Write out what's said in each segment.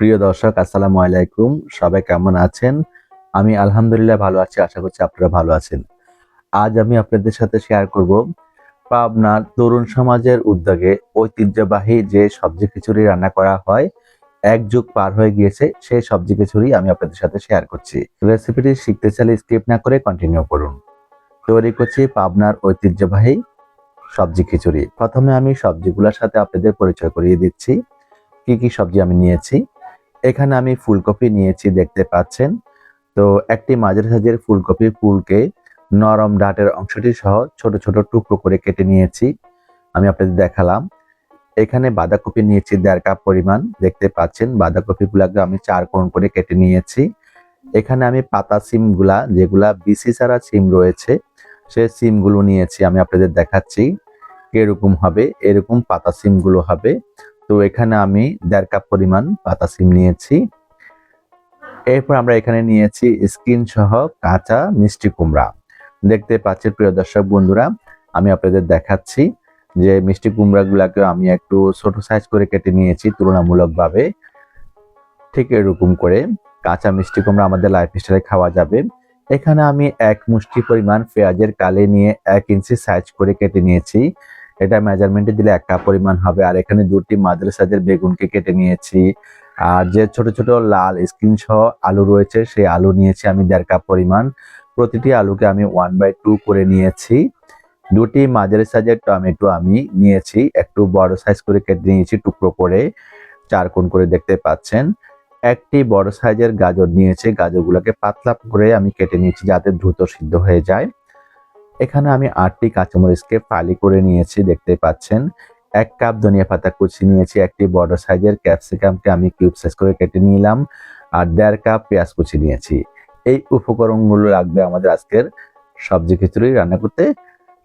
প্রিয় দর্শক, আসসালামু আলাইকুম। সবাই কেমন আছেন? আমি আলহামদুলিল্লাহ ভালো আছি, আশা করছি আপনারা ভালো আছেন। আজ আমি আপনাদের সাথে শেয়ার করব পাবনার তরুণ সমাজের উদ্যোগে ঐতিহ্যবাহী যে সবজি খিচুড়ি রান্না করা হয়, এক যুগ পার হয়ে গিয়েছে, সেই সবজি খিচুড়ি আমি আপনাদের সাথে শেয়ার করছি। রেসিপিটি শিখতে চাইলে স্কিপ না করে কন্টিনিউ করুন। তৈরি করছি পাবনার ঐতিহ্যবাহী সবজি খিচুড়ি। প্রথমে আমি সবজিগুলোর সাথে আপনাদের পরিচয় করিয়ে দিচ্ছি। কি কি সবজি আমি নিয়েছি? এখানে আমি ফুলকপি নিয়েছি, দেখতে পাচ্ছেন। তো একটি মাঝের সাইজের ফুলকপি ফুলকে নরম ডাটের অংশটি সহ ছোট ছোট টুকরো করে কেটে নিয়েছি, আমি আপনাদের দেখালাম। এখানে বাঁধাকপি নিয়েছি, দেড় কাপ পরিমাণ, দেখতে পাচ্ছেন। বাঁধাকপিগুলাকে আমি চার কোণ করে কেটে নিয়েছি। এখানে আমি পাতা সিমগুলা, যেগুলা বিসি ছাড়া সিম রয়েছে, সে সিমগুলো নিয়েছি, আমি আপনাদের দেখাচ্ছি। এরকম হবে? এরকম পাতা সিমগুলো হবে। তো এখানে আমি দেড় কাপ পরিমাণ পাতা সিম নিয়েছি। এরপর আমরা এখানে নিয়েছি স্কিন সহ কাঁচা মিষ্টি কুমড়া। দেখতে পাচ্ছেন প্রিয় দর্শক বন্ধুরা, আমি আপনাদের দেখাচ্ছি যে মিষ্টি কুমড়াগুলাকে আমি একটু ছোট সাইজ করে কেটে নিয়েছি তুলনামূলকভাবে। ঠিক এরকম করে কাঁচা মিষ্টি কুমড়া আমাদের লাইফ স্টাইলে খাওয়া যাবে। এখানে আমি এক মুষ্টি পরিমাণ পেঁয়াজের কালে নিয়ে এক ইঞ্চি সাইজ করে কেটে নিয়েছি। এটা মেজারমেন্টে দিলে এক কাপ পরিমাণ হবে। আর এখানে দুটি মাদ্রাসাদের সাইজের বেগুনকে কেটে নিয়েছি। আর যে ছোট ছোট লাল স্কিন সহ আলু রয়েছে, সেই আলু নিয়েছি আমি দেড় কাপ পরিমাণ। প্রতিটি আলুকে আমি ওয়ান বাই টু করে নিয়েছি। দুটি মাঝারি সাইজের টমেটো আমি নিয়েছি। একটু বড় সাইজ করে কেটে নিয়েছি, টুকরো করে। চার কোণ করে দেখতে পাচ্ছেন। একটি বড় সাইজের গাজর নিয়েছি। গাজরগুলোকে পাতলা করে আমি কেটে নিয়েছি যাতে দ্রুত সিদ্ধ হয়ে যায়। এখানে আমি আটটি কাঁচামরিচকে ফালি করে নিয়েছি, দেখতে পাচ্ছেন। এক কাপ ধনিয়া পাতা কুচি নিয়েছি, একটি বড় সাইজের ক্যাপসিকামকে আমি কিউব সাইজ করে কেটে নিলাম, আর দেড় কাপ পেঁয়াজ কুচি নিয়েছি। এই উপকরণগুলো লাগবে আমাদের আজকের সবজি খিচুড়ি রান্না করতে।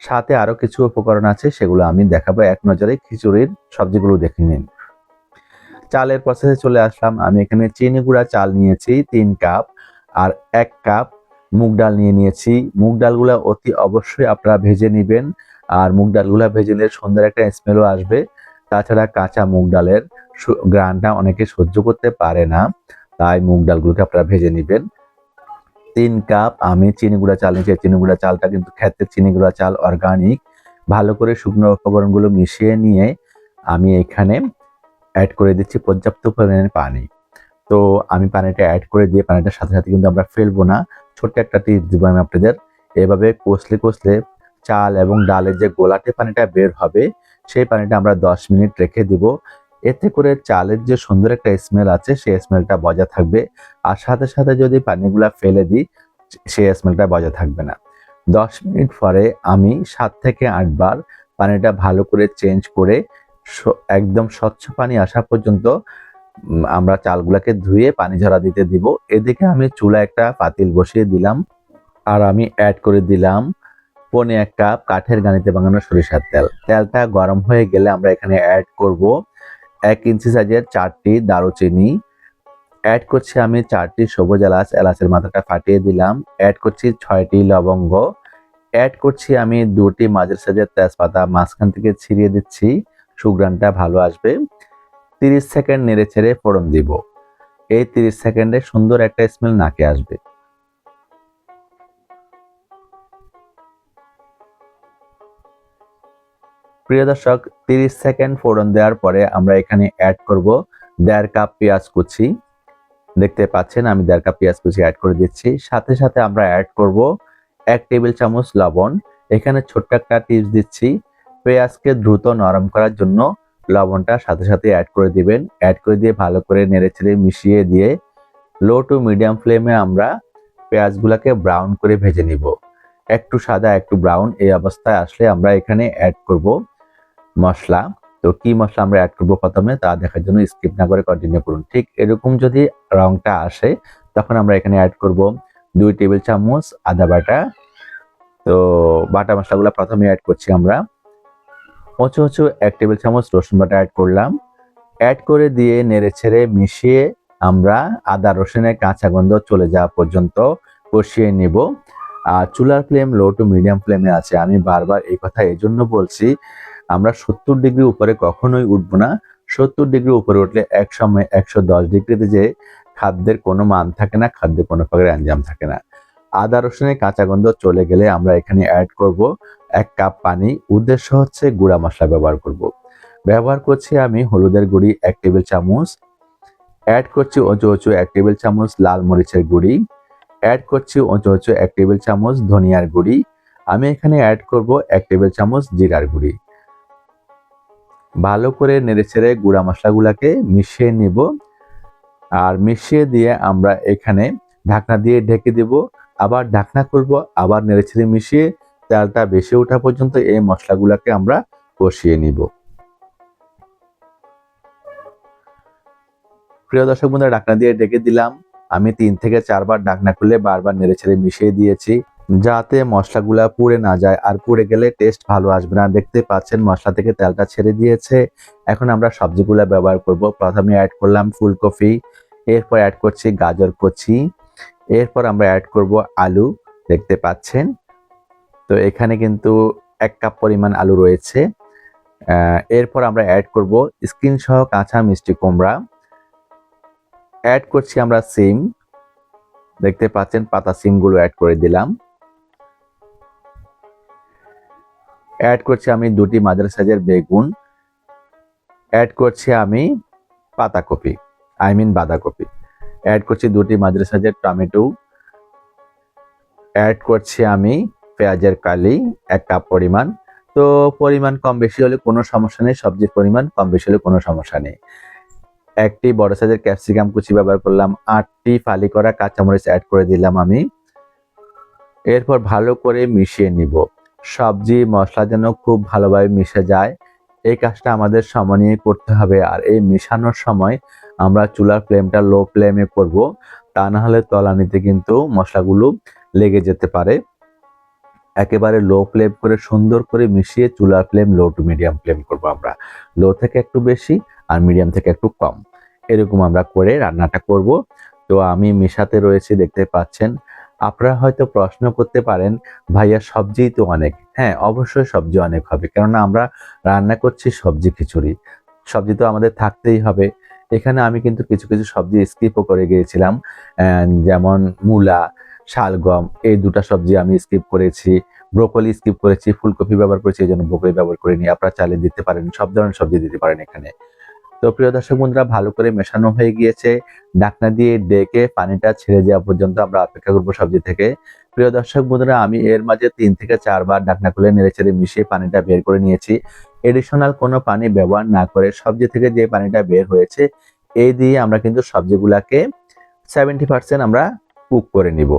সাথে আরও কিছু উপকরণ আছে, সেগুলো আমি দেখাবো। এক নজরে খিচুড়ির সবজিগুলো দেখে নিন। চালের প্রসেসে চলে আসলাম। আমি এখানে চিনি গুঁড়া চাল নিয়েছি, তিন কাপ, আর এক কাপ মুগ ডাল নিয়ে নিয়েছি। মুগ ডালগুলা অতি অবশ্যই আপনারা ভেজে নেবেন। আর মুগ ডালগুলা ভেজে নিলে সুন্দর একটা স্মেলও আসবে। তাছাড়া কাঁচা মুগ ডালের গ্রানটা অনেকে সহ্য করতে পারে না। তাই মুগ ডালগুলোকে আপনারা ভেজে নেবেন। তিন কাপ আমি চিনি গুঁড়া চাল নিয়েছি। চিনি গুঁড়া চালটা কিন্তু খেতে চিনি গুঁড়া চাল অর্গানিক ভালো করে শুকনো উপকরণগুলো মিশিয়ে নিয়ে আমি এখানে অ্যাড করে দিচ্ছি পর্যাপ্ত পরিমাণে পানি। তো আমি পানিটা অ্যাড করে দিয়ে পানিটার সাথে সাথে কিন্তু আমরা ফেলব না। ছোট্ট একটা টিপস দিব আমি আপনাদের। এভাবে কষলে কষলে চাল এবং ডালের যে গোলাটে পানিটা বের হবে, সেই পানিটা আমরা দশ মিনিট রেখে দিব। এতে করে চালের যে সুন্দর একটা স্মেল আছে, সেই স্মেলটা বজায় থাকবে। আর সাথে সাথে যদি পানিগুলা ফেলে দিই, সেই স্মেলটা বজায় থাকবে না। দশ মিনিট পরে আমি সাত থেকে আটবার পানিটা ভালো করে চেঞ্জ করে একদম স্বচ্ছ পানি আসা পর্যন্ত আমরা চালগুলাকে ধুয়ে পানি ঝরা দিতে দিব। এদিকে আমি চুলা একটা পাতিল বসিয়ে দিলাম আর আমি অ্যাড করে দিলাম পনে এক কাপ কাঠের গানিতে বানানো সরিষার তেল। তেলটা গরম হয়ে গেলে আমরা এখানে অ্যাড করব এক ইঞ্চি সাইজের চারটি দারুচিনি। অ্যাড করছি আমি চারটি সবুজ এলাচ, এলাচের মাথাটা ফাটিয়ে দিলাম। অ্যাড করছি ছয়টি লবঙ্গ। অ্যাড করছি আমি দুটি মাঝের সাইজের তেজপাতা। মাঝখান থেকে ছিঁড়িয়ে দিচ্ছি। সুগ্রানটা ভালো আসবে। তিরিশ সেকেন্ড নেড়ে ছেড়ে ফোড়ন দিব। এই তিরিশ সেকেন্ডে সুন্দর একটা স্মেল নাকে আসবে। প্রিয় দর্শক, তিরিশ সেকেন্ড ফোড়ন দেওয়ার পরে আমরা এখানে অ্যাড করব দেড় কাপ পেঁয়াজ কুচি। দেখতে পাচ্ছেন, আমি দেড় কাপ পেঁয়াজ কুচি অ্যাড করে দিচ্ছি। সাথে সাথে আমরা অ্যাড করব এক টেবিল চামচ লবণ। এখানে ছোট্ট একটা টিপস দিচ্ছি। পেঁয়াজকে দ্রুত নরম করার জন্য লবণটা সাথে সাথে অ্যাড করে দিবেন। অ্যাড করে দিয়ে ভালো করে নেড়েচেড়ে মিশিয়ে দিয়ে লো টু মিডিয়াম ফ্লেমে আমরা পেঁয়াজগুলোকে ব্রাউন করে ভেজে নিব। একটু সাদা, একটু ব্রাউন এই অবস্থায় আসলে আমরা এখানে অ্যাড করব মশলা। তো কি মশলা আমরা অ্যাড করব প্রথমে তা দেখার জন্য স্কিপ না করে কন্টিনিউ করুন। ঠিক এরকম যদি রংটা আসে, তখন আমরা এখানে অ্যাড করব দুই টেবিল চামচ আদা বাটা। তো বাটা মশলাগুলো প্রথমে অ্যাড করছি আমরা। উঁচু উঁচু এক টেবিল চামচ রসুন বাটা অ্যাড করলাম। অ্যাড করে দিয়ে নেড়ে ছেড়ে মিশিয়ে আমরা আদা রসুনের কাঁচা গন্ধ চলে যাওয়া পর্যন্ত কষিয়ে নিব। আর চুলার ফ্লেম লো টু মিডিয়াম ফ্লেমে আছে। আমি বারবার এই কথা এই জন্য বলছি, আমরা সত্তর ডিগ্রি উপরে কখনোই উঠবো না। সত্তর ডিগ্রি উপরে উঠলে এক সময় একশো দশ ডিগ্রিতে যে খাদ্যের কোনো মান থাকে না খাদ্যের কোনো প্রকার অ্যাঞ্জাম থাকে না। আদা রসুনের কাঁচা গন্ধ চলে গেলে আমরা এখানে অ্যাড করব। এক কাপ পানি, উদ্দেশ্য হচ্ছে গুঁড়া মশলা ব্যবহার করব। ব্যবহার করছি আমি হলুদের গুঁড়ি এক টেবিল চামচ অ্যাড করছি উঁচু উঁচু এক টেবিল চামচ লাল মরিচের গুঁড়ি অ্যাড করছি উঁচু উঁচু এক টেবিল চামচ ধনিয়ার গুঁড়ি, আমি এখানে অ্যাড করব এক টেবিল চামচ জিরার গুঁড়ি। ভালো করে নেড়েচেড়ে গুঁড়া মশলাগুলোকে মিশিয়ে নিব। আর মিশিয়ে দিয়ে আমরা এখানে ঢাকনা দিয়ে ঢেকে দেব। আবার ঢাকনা করব আবার নেড়েচেড়ে মিশিয়ে তেলটা বেশি ওঠা পর্যন্ত এই মশলাগুলোকে আমরা কষিয়ে নিব। প্রিয় দর্শক বন্ধুরা, ঢাকনা দিয়ে ঢেকে দিলাম। আমি তিন থেকে চারবার ঢাকনা খুলে বারবার নেড়ে ছেড়ে মিশিয়ে দিয়েছি, যাতে মশলাগুলা পুড়ে না যায়। আর পুড়ে গেলে টেস্ট ভালো আসবে না। দেখতে পাচ্ছেন মশলা থেকে তেলটা ছেড়ে দিয়েছে। এখন আমরা সবজিগুলা ব্যবহার করব। প্রথমে অ্যাড করলাম ফুলকপি, এরপর অ্যাড করছি গাজর কচি, এরপর আমরা অ্যাড করব আলু। দেখতে পাচ্ছেন তো এখানে কিন্তু এক কাপ পরিমাণ আলু রয়েছে। এরপর আমরা অ্যাড করব স্কিন সহ কাঁচা মিষ্টি কুমড়া। অ্যাড করছি আমরা সিম। দেখতে পাচ্ছেন, পাতা সিমগুলো অ্যাড করে দিলাম। অ্যাড করছি আমি দুটি মাঝারি সাইজের বেগুন। অ্যাড করছি আমি পাতাকপি আই মিন বাঁধাকপি। অ্যাড করছি দুটি মাঝারি সাইজের টমেটো। অ্যাড করছি আমি পেঁয়াজের কালি, এক কাপ পরিমাণ। তো পরিমাণ কম বেশি হলে কোনো সমস্যা নেই, সবজির পরিমাণ কম বেশি হলে কোনো সমস্যা নেই। একটি বড় সাইজের ক্যাপসিকাম কুচি ব্যবহার করলাম, আটটি ফালি করা কাঁচামরিচ অ্যাড করে দিলাম আমি। এরপর ভালো করে মিশিয়ে নিব। সবজি, মশলা যেন খুব ভালোভাবে মিশে যায়। এই কাজটা আমাদের সময় নিয়ে করতে হবে, আর এই মেশানোর সময় আমরা চুলার ফ্লেমটা লো ফ্লেমে করব। তা না হলে তলানিতে কিন্তু মশলাগুলো লেগে যেতে পারে। একেবারে লো ফ্লেম করে সুন্দর করে মিশিয়ে চুলার flame low to medium flame করব আমরা। লো থেকে একটু বেশি আর মিডিয়াম থেকে একটু কম। এরকম আমরা করে রান্নাটা করব। তো আমি মেশাতে রয়েছি, দেখতে পাচ্ছেন। আপনারা হয়তো প্রশ্ন করতে পারেন, ভাইয়া, সবজি তো অনেক। হ্যাঁ অবশ্যই সবজি অনেক হবে, কেননা আমরা রান্না করছি সবজি খিচুড়ি। সবজি তো আমাদের থাকতেই হবে। এখানে আমি কিন্তু কিছু কিছু সবজি স্কিপও করে গিয়েছিলাম। যেমন মূলা শালগম, এই দুটা সবজি আমি স্কিপ করেছি। ব্রোকলি স্কিপ করেছি, ফুলকপি ব্যবহার করেছি, এই জন্য ব্রোকলি ব্যবহার করিনি। আপনারা চালিয়ে দিতে পারেন, সব ধরনের সবজি দিতে পারেন এখানে। তো প্রিয় দর্শক বন্ধুরা, ভালো করে মেশানো হয়ে গিয়েছে। ডাকনা দিয়ে ডেকে পানিটা ছেড়ে যাওয়া পর্যন্ত আমরা অপেক্ষা করব সবজি থেকে। প্রিয় দর্শক বন্ধুরা, আমি এর মাঝে তিন থেকে চারবার ডাকনা খুলে নেড়ে ছেড়ে মিশিয়ে পানিটা বের করে নিয়েছি। এডিশনাল কোনো পানি ব্যবহার না করে সবজি থেকে যে পানিটা বের হয়েছে, এই দিয়ে আমরা কিন্তু সবজিগুলাকে সেভেন্টি পার্সেন্ট আমরা কুক করে নিব।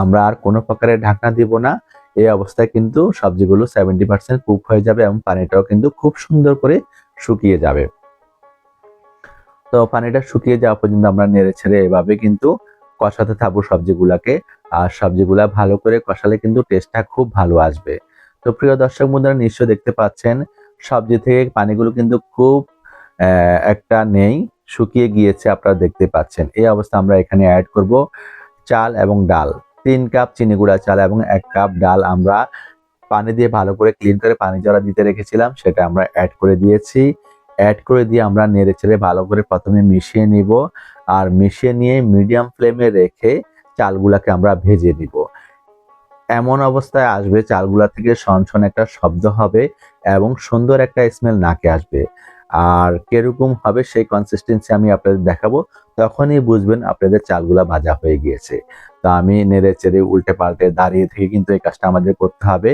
আমরা আর কোনো প্রকারের ঢাকনা দিব না। এই অবস্থায় কিন্তু সবজিগুলো সেভেন্টি পার্সেন্ট কুক হয়ে যাবে এবং পানিটাও কিন্তু খুব সুন্দর করে শুকিয়ে যাবে। তো পানিটা শুকিয়ে যাওয়া পর্যন্ত আমরা নেড়ে ছেড়ে এভাবে কিন্তু কষাতে থাকব সবজিগুলাকে। আর সবজিগুলা ভালো করে কষালে কিন্তু টেস্টটা খুব ভালো আসবে। তো প্রিয় দর্শক বন্ধুরা নিশ্চয় দেখতে পাচ্ছেন, সবজি থেকে পানিগুলো কিন্তু খুব একটা নেই, শুকিয়ে গিয়েছে, আপনারা দেখতে পাচ্ছেন। এই অবস্থা আমরা এখানে অ্যাড করব চাল এবং ডাল। তিন কাপ চিনি গুঁড়া চাল এবং এক কাপ ডাল আমরা পানি দিয়ে ভালো করে ক্লিন করে পানি জড়া দিতে রেখেছিলাম, সেটা আমরা অ্যাড করে দিয়েছি। অ্যাড করে দিয়ে আমরা নেড়ে ছেড়ে ভালো করে প্রথমে মিশিয়ে নিব আর মিশিয়ে নিয়ে মিডিয়াম ফ্লেমে রেখে চালগুলাকে আমরা ভেজে নিব। এমন অবস্থায় আসবে, চালগুলা থেকে সনসন একটা শব্দ হবে এবং সুন্দর একটা স্মেল নাকে আসবে। আর কীরকম হবে সেই কনসিস্টেন্সি আমি আপনাদের দেখাবো, তখনই বুঝবেন আপনাদের চালগুলা ভাজা হয়ে গিয়েছে। তো আমি নেড়ে চেড়ে উল্টে পাল্টে দাঁড়িয়ে থেকে কিন্তু এই কাজটা আমাদের করতে হবে।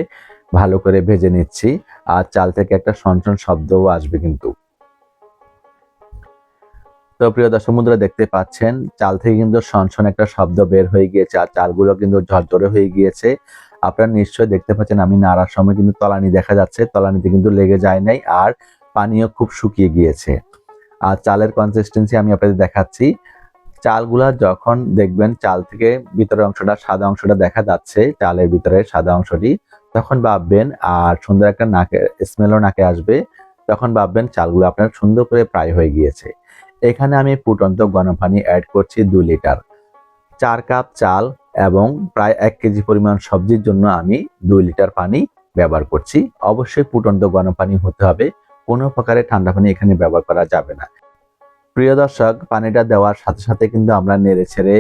ভালো করে ভেজে নিচ্ছি, আর চাল থেকে একটা সনসন শব্দও আসবে কিন্তু। তো প্রিয় দর্শক বন্ধুরা, দেখতে পাচ্ছেন, চাল থেকে কিন্তু সনসন একটা শব্দ বের হয়ে গিয়েছে, আর চালগুলো কিন্তু ঝরঝরে হয়ে গিয়েছে। আপনারা নিশ্চয়ই দেখতে পাচ্ছেন, আমি নাড়ার সময় কিন্তু তলানি দেখা যাচ্ছে, তলানিতে কিন্তু লেগে যায় নাই, আর পানিও খুব শুকিয়ে গিয়েছে। আর চালের কনসিস্টেন্সি আমি আপনাদের দেখাচ্ছি। চালগুলা যখন দেখবেন চাল থেকে ভিতরের অংশটা, সাদা অংশটা দেখা যাচ্ছে, চালের ভিতরে সাদা অংশটি, তখন ভাববেন, আর সুন্দর একটা নাকে স্মেলও নাকে আসবে। তখন ভাববেন, চালগুলো আপনার সুন্দর করে প্রায় হয়ে গিয়েছে। এখানে আমি ফুটন্ত গরম পানি অ্যাড করছি দু লিটার। চার কাপ চাল এবং প্রায় এক কেজি পরিমাণ সবজির জন্য আমি দুই লিটার পানি ব্যবহার করছি। অবশ্যই ফুটন্ত গরম পানি হতে হবে। কোনো প্রকারের ঠান্ডা পানি এখানে ব্যবহার করা যাবে না। প্রিয় দর্শক, পানিটা দেওয়ার সাথে সাথে কিন্তু আমরা নেড়ে ছেড়ে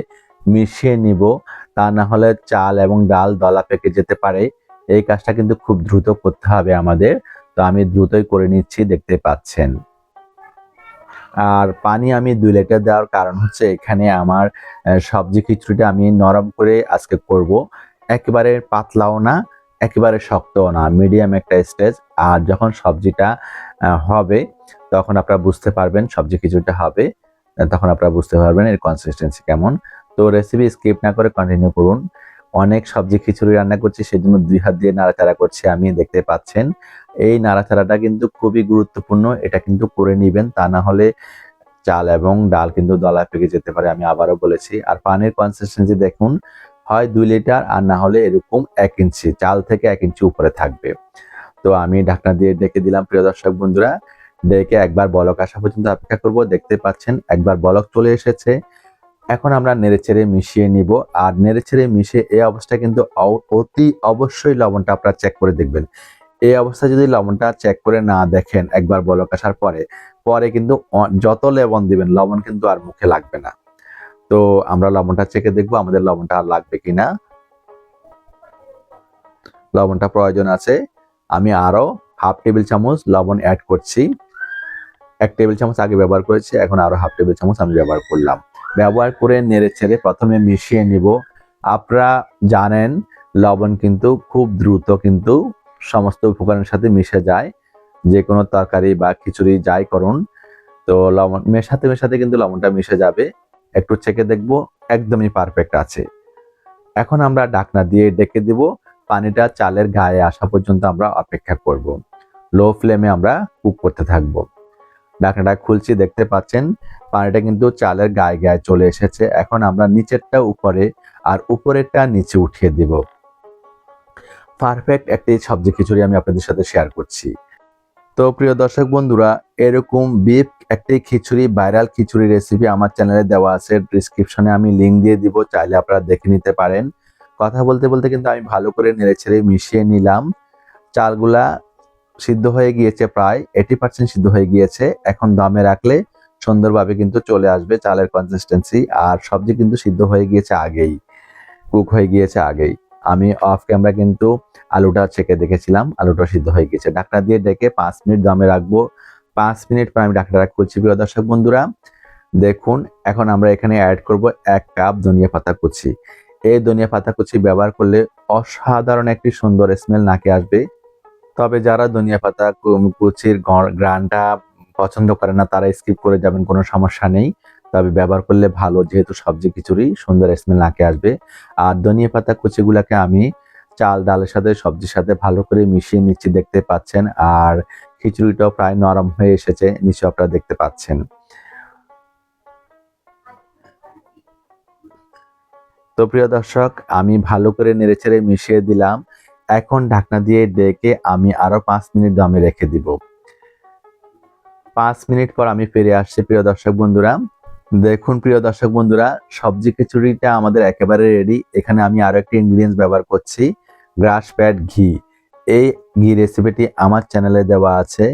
মিশিয়ে নিব। তা না হলে চাল এবং ডাল দলা পেকে যেতে পারে। এই কাজটা কিন্তু খুব দ্রুত করতে হবে আমাদের। তো আমি দ্রুতই করে নিচ্ছি, দেখতে পাচ্ছেন। আর পানি আমি দুই লিটার দেওয়ার কারণ হচ্ছে এখানে আমার সবজি খিচুড়িটা আমি নরম করে আজকে করব। একেবারে পাতলাও না একেবারে শক্তও না মিডিয়াম একটা স্টেজ আর যখন সবজিটা হবে, তখন আপনারা বুঝতে পারবেন সবজি খিচুড়িটা হবে তখন আপনারা বুঝতে পারবেন এর কনসিস্টেন্সি কেমন। তো রেসিপি স্কিপ না করে কন্টিনিউ করুন। অনেক সবজি খিচুড়ি রান্না করছি, সেজন্য দুই হাত দিয়ে নাড়াচাড়া করছি, আমি দেখতে পাচ্ছেন। এই নাড়াচাড়াটা কিন্তু খুবই গুরুত্বপূর্ণ, এটা কিন্তু করে নিবেন, তা না হলে চাল এবং ডাল কিন্তু দলা পেকে যেতে পারে, আমি আবারও বলেছি। আর পানির কনসিস্টেন্সি দেখুন হয় দুই লিটার আর না হলে এরকম এক ইঞ্চি, চাল থেকে এক ইঞ্চি উপরে থাকবে। তো আমি ঢাকনা দিয়ে ডেকে দিলাম, প্রিয় দর্শক বন্ধুরা। ডেকে একবার বলক আসা পর্যন্ত অপেক্ষা করব। দেখতে পাচ্ছেন, একবার বলক চলে এসেছে। এখন আমরা নেড়েচেড়ে মিশিয়ে নিব। আর নেড়েচেড়ে মিশিয়ে এই অবস্থায় কিন্তু অতি অবশ্যই লবণটা আপনারা চেক করে দেখবেন। এই অবস্থায় যদি লবণটা চেক করে না দেখেন একবার বলক আসার পরে পরে কিন্তু যত লবণ দিবেন, লবণ কিন্তু আর মুখে লাগবে না। তো আমরা লবণটা চেকে দেখব আমাদের লবণটা আর লাগবে কিনা। লবণটা প্রয়োজন আছে। আমি আরও হাফ টেবিল চামচ লবণ অ্যাড করছি। এক টেবিল চামচ আগে ব্যবহার করেছি, এখন আরও হাফ টেবিল চামচ আমি ব্যবহার করলাম। ব্যবহার করে নেড়ে ছেড়ে প্রথমে মিশিয়ে নিব। আপনারা জানেন, লবণ কিন্তু খুব দ্রুত কিন্তু সমস্ত উপকরণের সাথে মিশে যায়। যে কোনো তরকারি বা খিচুড়ি যাই করুন, তো লবণ মেশাতে মেশাতে কিন্তু লবণটা মিশে যাবে। একটু চেকে দেখব, একদমই পারফেক্ট আছে। এখন আমরা ডাকনা দিয়ে ডেকে দিব, পানিটা চালের গায়ে আসা পর্যন্ত আমরা অপেক্ষা করব। লো ফ্লেমে আমরা কুক করতে থাকব। ডাকনাটা খুলছি, দেখতে পাচ্ছেন, পানিটা কিন্তু চালের গায়ে গায়ে চলে এসেছে। এখন আমরা নিচেরটা উপরে আর উপরেরটা নিচে উঠিয়ে দিব। পারফেক্ট একটি সবজি খিচুড়ি আমি আপনাদের সাথে শেয়ার করছি। তো প্রিয় দর্শক বন্ধুরা, এরকম বিফ একটি খিচুড়ি ভাইরাল খিচুড়ি রেসিপি আমার চ্যানেলে দেওয়া আছে। ডিসক্রিপশনে আমি লিঙ্ক দিয়ে দিব, চাইলে আপনারা দেখে নিতে পারেন। কথা বলতে বলতে কিন্তু আমি ভালো করে নেড়েছেড়ে মিশিয়ে নিলাম। চালগুলা সিদ্ধ হয়ে গিয়েছে প্রায় এইটি পার্সেন্ট সিদ্ধ হয়ে গিয়েছে। এখন দমে রাখলে সুন্দরভাবে কিন্তু চলে আসবে চালের কনসিস্টেন্সি আর সবজি কিন্তু সিদ্ধ হয়ে গিয়েছে আগেই কুক হয়ে গিয়েছে আগেই। আমি অফ ক্যামেরা কিন্তু আলুটা ছেঁকে দেখেছিলাম, আলুটা সিদ্ধ হয়ে গেছে। ঢাকনা দিয়ে ডেকে পাঁচ মিনিট দমে রাখব। পাঁচ মিনিট পর আমি ঢাকনাটা খুলছি। প্রিয় দর্শক বন্ধুরা, দেখুন, এখন আমরা এখানে অ্যাড করব এক কাপ ধনিয়া পাতা কুচি। এই ধনিয়া পাতা কুচি ব্যবহার করলে অসাধারণ একটি সুন্দর স্মেল নাকে আসবে। তবে যারা ধনিয়া পাতা কুচির গ্রানটা পছন্দ করে না, তারা স্কিপ করে যাবেন, কোনো সমস্যা নেই। তবে ব্যবহার করলে ভালো, যেহেতু সবজি খিচুড়ি, সুন্দর স্মেল নাকে আসবে। আর ধনিয়া পাতা কুচিগুলাকে আমি চাল, ডালের সাথে, সবজির সাথে ভালো করে মিশিয়ে নিচ্ছি, দেখতে পাচ্ছেন। আর খিচুড়িটাও প্রায় নরম হয়ে এসেছে নিশ্চয় আপনারা দেখতে পাচ্ছেন। তো প্রিয় দর্শক, আমি ভালো করে নেড়েচেড়ে মিশিয়ে দিলাম। এখন ঢাকনা দিয়ে ডেকে আমি আরও পাঁচ মিনিট দমে রেখে দিব। পাঁচ মিনিট পর আমি ফিরে আসছি, প্রিয় দর্শক বন্ধুরা। দেখুন, প্রিয় দর্শক বন্ধুরা, সবজি খিচুড়িটা আমাদের একেবারে রেডি এখানে আমি আরও একটি ইনগ্রিডিয়েন্টস ব্যবহার করছি গ্রাস প্যাড ঘি। এই ঘি রেসিপিটি আমার চ্যানেলে দেওয়া আছে।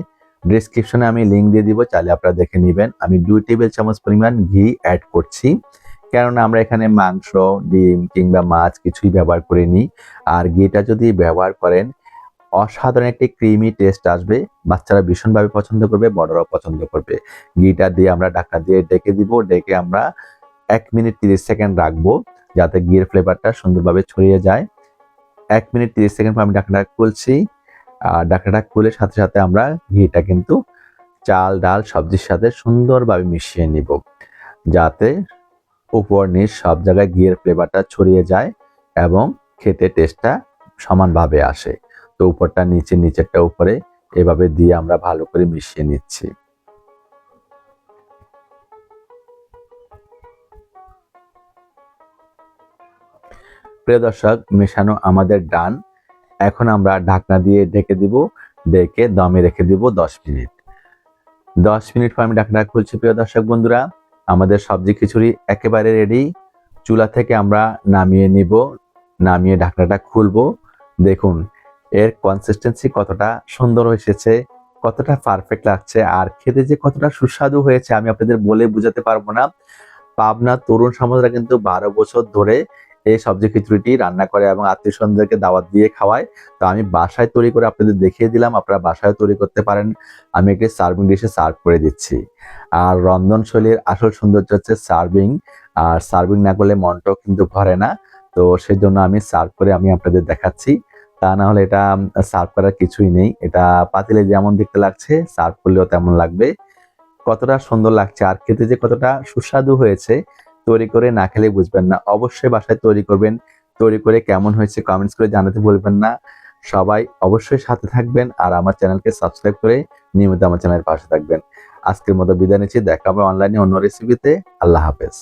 ডিসক্রিপশনে আমি লিঙ্ক দিয়ে দিব, চাইলে আপনারা দেখে নেবেন। আমি দুই টেবিল চামচ পরিমাণ ঘি অ্যাড করছি। কেননা আমরা এখানে মাংস, ডিম কিংবা মাছ কিছুই ব্যবহার করিনি। আর ঘিটা যদি ব্যবহার করেন অসাধারণ একটি ক্রিমি টেস্ট আসবে। বাচ্চারা ভীষণভাবে পছন্দ করবে, বড়রাও পছন্দ করবে। ঘিটা দিয়ে আমরা ঢাকা দিয়ে ডেকে দিব, ডেকে আমরা এক মিনিট তিরিশ সেকেন্ড রাখব, যাতে ঘিয়ের ফ্লেভারটা সুন্দরভাবে ছড়িয়ে যায়। এক মিনিট তিরিশ সেকেন্ড পর আমি ঢাকনাটা খুলছি। আর ঢাকনাটা খুলে সাথে সাথে আমরা ঘিটা কিন্তু চাল, ডাল, সবজির সাথে সুন্দরভাবে মিশিয়ে নিব। যাতে উপর, নিচ সব জায়গায় ঘিয়ের ফ্লেভারটা ছড়িয়ে যায় এবং খেতে টেস্টটা সমানভাবে আসে। তো উপরটা নিচে, নিচেরটা উপরে এভাবে দিয়ে আমরা ভালো করে মিশিয়ে নিচ্ছি। প্রিয় দর্শক, মেশানো আমাদের ডান। এখন আমরা ঢাকনা দিয়ে ঢেকে দিব, ডেকে দমে রেখে দিব দশ মিনিট। দশ মিনিট পর আমি ঢাকনা খুলছি, প্রিয় দর্শক বন্ধুরা। আমাদের সবজি খিচুড়ি একেবারে রেডি চুলা থেকে আমরা নামিয়ে নিব, নামিয়ে ঢাকনাটা খুলবো। দেখুন এর কনসিস্টেন্সি কতটা সুন্দর এসেছে, কতটা পারফেক্ট লাগছে, আর খেতে যে কতটা সুস্বাদু হয়েছে আমি আপনাদের বলে বোঝাতে পারব না। পাবনা তরুণ সমাজরা কিন্তু বারো বছর ধরে এই সবজি খিচুড়িটি রান্না করে এবং আত্মীয় স্বজনদেরকে দাওয়াত দিয়ে খাওয়ায়। তো আমি বাসায় তৈরি করে আপনাদের দেখিয়ে দিলাম, আপনারা বাসায় তৈরি করতে পারেন। আমি একটি সার্ভিং ডিশে সার্ভ করে দিচ্ছি। আর রন্ধনশৈলীর আসল সৌন্দর্য হচ্ছে সার্ভিং আর সার্ভিং না করলে মনটাও কিন্তু ভরে না। তো সেই জন্য আমি সার্ভ করে আমি আপনাদের দেখাচ্ছি। তা না হলে এটা সার্ভ করার কিছুই নেই। এটা পাতিলে যেমন দেখতে লাগছে সার্ভ করলেও তেমন লাগবে। কতটা সুন্দর লাগছে। আর খেতে যে কতটা সুস্বাদু হয়েছে, তৈরি করে না খেলে বুঝবেন না। অবশ্যই বাসায় তৈরি করবেন। তৈরি করে কেমন হয়েছে কমেন্টস করে জানাতে ভুলবেন না। সবাই অবশ্যই সাথে থাকবেন আর আমার চ্যানেলকে সাবস্ক্রাইব করে নিয়মিত আমার চ্যানেলের পাশে থাকবেন। আজকের মতো বিদায় নিচ্ছি। দেখা হবে অনলাইনে অন্য রেসিপিতে আল্লাহ হাফেজ।